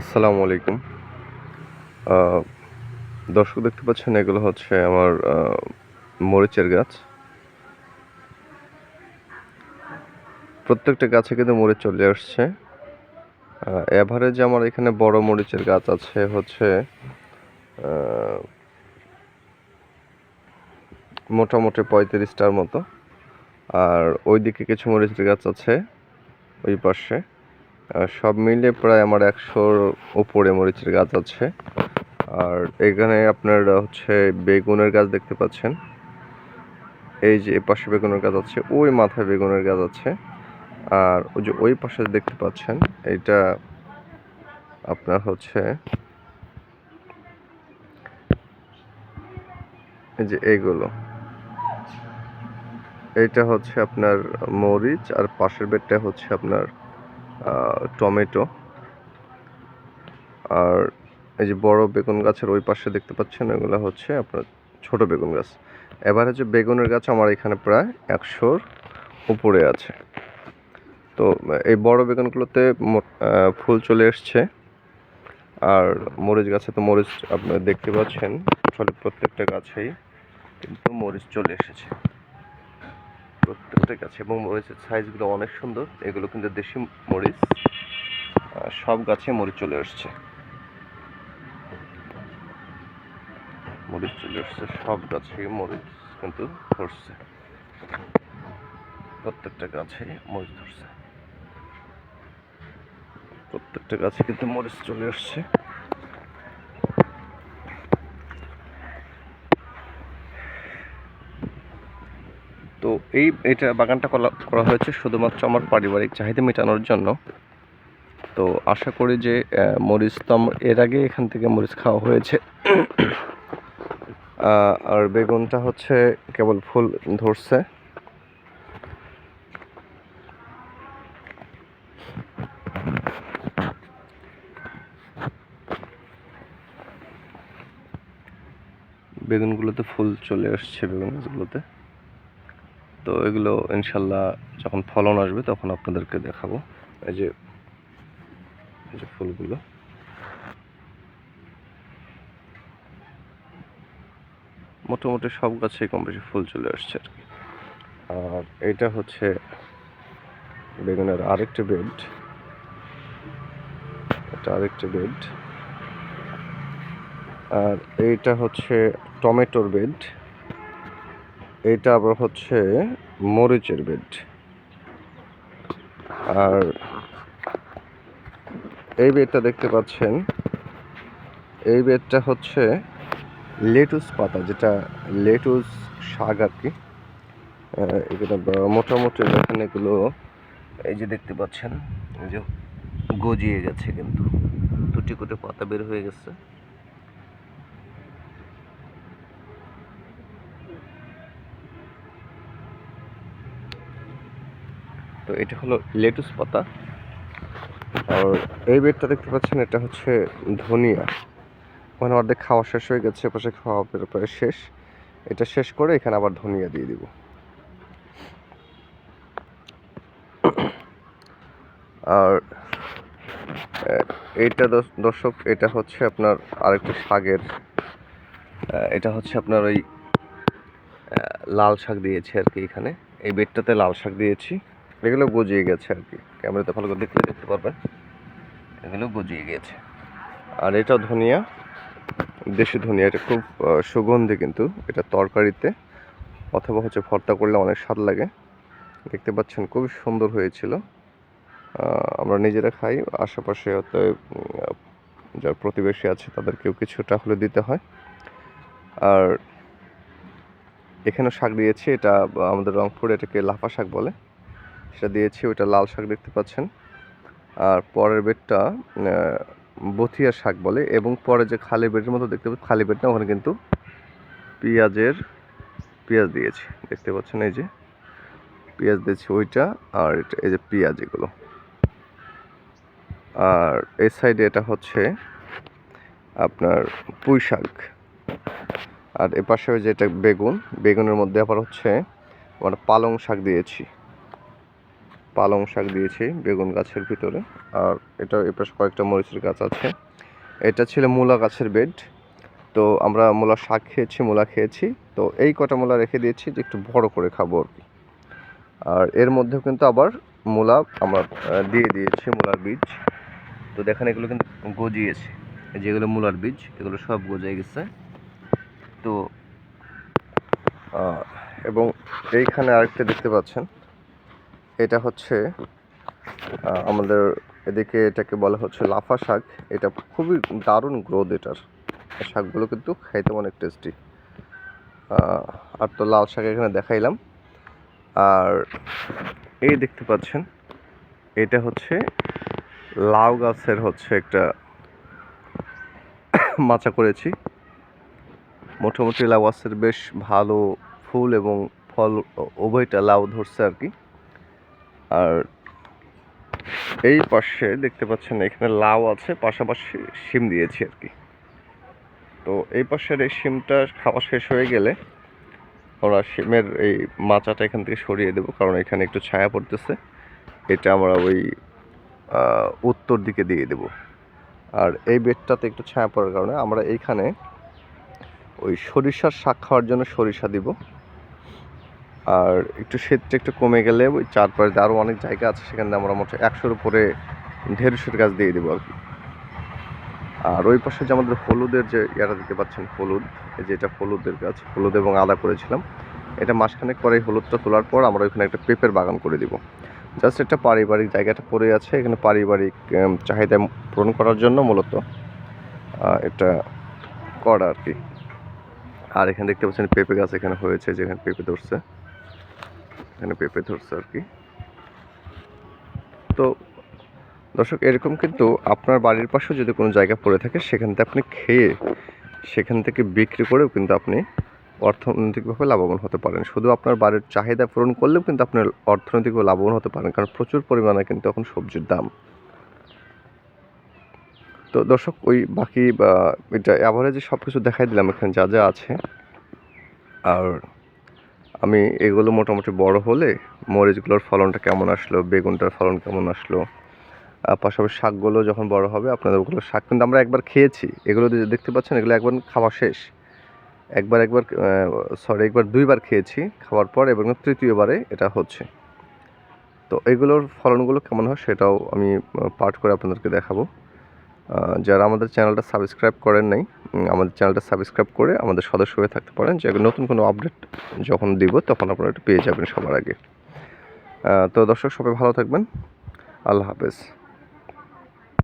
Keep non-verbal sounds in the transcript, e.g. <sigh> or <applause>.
আসসালামু আলাইকুম। দর্শক দেখতে পাচ্ছেন, এগুলো হচ্ছে আমার মরিচের গাছ। প্রত্যেকটা গাছে কিন্তু মরিচ চলে আসছে। এভারেজ আমার এখানে বড় মরিচের গাছ আছে, হচ্ছে মোটামুটি পঁয়ত্রিশটার মতো। আর ওইদিকে কিছু মরিচের গাছ আছে, ওই পাশে। সব মিলে প্রায় আমার একশোর উপরে মরিচের গাছ আছে। আর এখানে আপনার হচ্ছে বেগুনের গাছ দেখতে পাচ্ছেন। এই যে পাশে বেগুনের গাছ আছে, ওই মাথায় বেগুনের গাছ আছে। আর ওই যে ওই পাশে দেখতে পাচ্ছেন এইটা আপনার হচ্ছে এই যে এইগুলো এইটা হচ্ছে আপনার মরিচ, আর পাশের বেডটা হচ্ছে আপনার টমেটো। আর এই যে বড় বেগুন গাছের ওই পাশে দেখতে পাচ্ছেন এগুলো হচ্ছে আপনার ছোট বেগুন গাছ। এবার হচ্ছে বেগুনের গাছ আমার এখানে প্রায় একশোর উপরে আছে। তো এই বড় বেগুনগুলোতে ফুল চলে এসছে। আর মরিচ গাছে তো মরিচ আপনারা দেখতে পাচ্ছেন আসলে প্রত্যেকটা গাছেই কিন্তু মরিচ চলে এসেছে। প্রত্যেকটা গাছে এবং মরিচের সাইজগুলো অনেক সুন্দর। এগুলো কিন্তু দেশি মরিচ। সব গাছে মরিচ চলে আসছে। মরিচ চলে আসছে। সব গাছে মরিচ কিন্তু ধরছে। প্রত্যেকটা গাছে মরিচ ধরছে। প্রত্যেকটা গাছে কিন্তু মরিচ চলে আসছে তো এই, এটা বাগানটা করা- হয়েছে শুধুমাত্র আমার পারিবারিক চাহিদা মেটানোর জন্য। তো আশা করি যে মরিচ তো এর আগে এখান থেকে মরিচ খাওয়া হয়েছে। আর বেগুনটা হচ্ছে কেবল ফুল ধরছে। বেগুনগুলোতে ফুল চলে আসছে, বেগুন গাছগুলোতে। তো এগুলো ইনশাল্লাহ যখন ফলন আসবে তখন আপনাদেরকে দেখাবো। এই যে এই যে ফুলগুলো। মোটামুটি সব গাছেই কম বেশি ফুল চলে আসছে আর কি। আর এইটা হচ্ছে বেগুনের আরেকটি বেড। এটা আরেকটি বেড। আর এইটা হচ্ছে টমেটোর বেড। এইটা আবার হচ্ছে মরিচের বেড আর এই বেডটা দেখতে পাচ্ছেন, এই বেডটা হচ্ছে লেটুস পাতা, যেটা লেটুস শাক আর কি। এগুলো মোটামুটি দেখেন এগুলো, এই যে দেখতে পাচ্ছেন, এই যে গজিয়ে গেছে কিন্তু, দুটি করে পাতা বের হয়ে গেছে। এটা হলো লেটুস পাতা। আর এই বেডটা দেখতে পাচ্ছেন, এটা হচ্ছে ধনিয়া। ওখানে অর্ধেক খাওয়া শেষ হয়ে গেছে পাশে খাওয়া প্রায় শেষ। এটা শেষ করে এখানে আবার ধনিয়া দিয়ে দিব। আর এইটা দর্শ- দর্শক, এটা হচ্ছে আপনার আরেকটা শাকের এটা হচ্ছে আপনার ওই লাল শাক দিয়েছি আর কি এখানে। এই বেডটাতে লাল শাক দিয়েছি। এগুলো গজিয়ে গেছে আর কি। ক্যামেরাতে ভালো করে দেখলে দেখতে পারবেন এগুলো গজিয়ে গেছে। আর এটা ধনিয়া, দেশি ধনিয়া, এটা খুব সুগন্ধি কিন্তু, এটা তরকারিতে অথবা হচ্ছে ভর্তা করলে অনেক স্বাদ লাগে। দেখতে পাচ্ছেন খুবই সুন্দর হয়েছিল। আমরা নিজেরা খাই, আশেপাশে হয়তো যারা প্রতিবেশী আছে তাদেরকেও কিছুটা হলে দিতে হয়। আর এখানে শাক দিয়েছি, এটা আমাদের রংপুরে এটাকে লাফা শাক বলে। সেটা দিয়েছি, ওইটা লাল শাক দেখতে পাচ্ছেন। আর পরের বেডটা বথিয়া শাক বলে, এবং পরে যে খালি বেডের মতো দেখতে পাচ্ছেন, খালি বেডটা ওখানে কিন্তু পেঁয়াজের, পেঁয়াজ দিয়েছি, দেখতে পাচ্ছেন এই যে। পেঁয়াজ দিয়েছি ওইটা, আর এই যে পেঁয়াজ এগুলো। আর এই সাইডে এটা হচ্ছে আপনার পুঁই শাক। আর এ পাশে যেটা বেগুন, বেগুনের মধ্যে আবার হচ্ছে আমরা পালং শাক দিয়েছি। পালং শাক দিয়েছি বেগুন গাছের ভিতরে। আর এটা এ পাশে কয়েকটা মরিচের গাছ আছে। এটা ছিল মূলা গাছের বেড। তো আমরা মূলা শাক খেয়েছি, মূলা খেয়েছি। তো এই কটা মূলা রেখে দিয়েছি যে একটু বড় করে খাব আর কি। আর এর মধ্যেও কিন্তু আবার মূলা আমরা দিয়ে দিয়েছি মূলার বীজ। তো দেখেন এগুলো কিন্তু গজিয়েছে। যেগুলো মূলার বীজ, এগুলো সব গজিয়ে গেছে। তো এবং এইখানে আরেকটা দেখতে পাচ্ছেন। এটা হচ্ছে আমাদের এদিকে এটাকে বলা হচ্ছে লাফা শাক। এটা খুবই দারুণ গ্রোথ এটার। শাকগুলো কিন্তু খাইতে অনেক টেস্টি আর তো লাল শাক এখানে দেখাইলাম। আর এই দেখতে পাচ্ছেন, এটা হচ্ছে লাউ গাছের হচ্ছে একটা <coughs> মাচা করেছি। মোটামুটি লাউ গাছের বেশ ভালো ফুল এবং ফল, উভয়টা লাউ ধরছে আর কি। আর এই পাশে দেখতে পাচ্ছেন এখানে লাউ আছে, পাশাপাশি শিম দিয়েছি আর কি। তো এই পাশের এই শিমটা খাওয়া শেষ হয়ে গেলে আমরা শিমের এই মাচাটা এখান থেকে সরিয়ে দেবো, কারণ এখানে একটু ছায়া পড়তেছে। এটা আমরা ওই উত্তর দিকে দিয়ে দেব। আর এই বেডটাতে একটু ছায়া পড়ার কারণে আমরা এইখানে ওই সরিষার শাক খাওয়ার জন্য সরিষা দিব। আর একটু শীতটা একটু কমে গেলে ওই চারপাশে আরও অনেক জায়গা আছে, সেখানে আমরা মোটে একশোর উপরে ঢেঁড়সের গাছ দিয়ে দেবো আর কি। আর ওই পাশে যে আমাদের হলুদের যে ইয়াটা দিতে পাচ্ছেন, হলুদ, এই যে এটা হলুদের গাছ, হলুদ এবং আদা করেছিলাম। এটা মাসখানেক পরে হলুদটা তোলার পর আমরা ওইখানে একটা পেঁপের বাগান করে দিব। জাস্ট একটা পারিবারিক জায়গাটা পড়ে আছে, এখানে পারিবারিক চাহিদা পূরণ করার জন্য মূলত এটা করা আর কি। আর এখানে দেখতে পাচ্ছেন পেঁপে গাছ এখানে হয়েছে, যেখানে পেঁপে ধরছে। এখানে পেঁপে ধরছে আর কি। তো দর্শক, এরকম কিন্তু আপনার বাড়ির পাশেও যদি কোনো জায়গা পড়ে থাকে, সেখান থেকে আপনি খেয়ে, সেখান থেকে বিক্রি করেও কিন্তু আপনি অর্থনৈতিকভাবে লাভবান হতে পারেন। শুধু আপনার বাড়ির চাহিদা পূরণ করলেও কিন্তু আপনার অর্থনৈতিকভাবে লাভবান হতে পারেন, কারণ প্রচুর পরিমাণে কিন্তু এখন সবজির দাম। তো দর্শক, ওই বাকি, বা এটা অ্যাভারেজে সব কিছু দেখাই দিলাম, এখানে যা যা আছে। আর আমি এগুলো মোটামুটি বড় হলে মরিচগুলোর ফলনটা কেমন আসলো, বেগুনটার ফলন কেমন আসলো, আর পাশাপাশি শাকগুলো যখন বড় হবে আপনাদের ওগুলো শাক কিন্তু আমরা একবার খেয়েছি। এগুলো দেখতে পাচ্ছেন এগুলো একবার খাওয়া শেষ। একবার একবার সরি একবার দুইবার খেয়েছি, খাওয়ার পর এবং তৃতীয়বারে এটা হচ্ছে। তো এগুলোর ফলনগুলো কেমন হয় সেটাও আমি পার্ট করে আপনাদেরকে দেখাবো। যারা আমাদের চ্যানেলটা সাবস্ক্রাইব করেন নাই আমাদের চ্যানেলটা সাবস্ক্রাইব করে আমাদের সদস্য হয়ে থাকতে পারেন। যে নতুন কোনো আপডেট যখন দিব, তখন আপনারা এটা পেয়ে যাবেন সবার আগে। তো দর্শক, সবাই ভালো থাকবেন। আল্লাহ হাফেজ।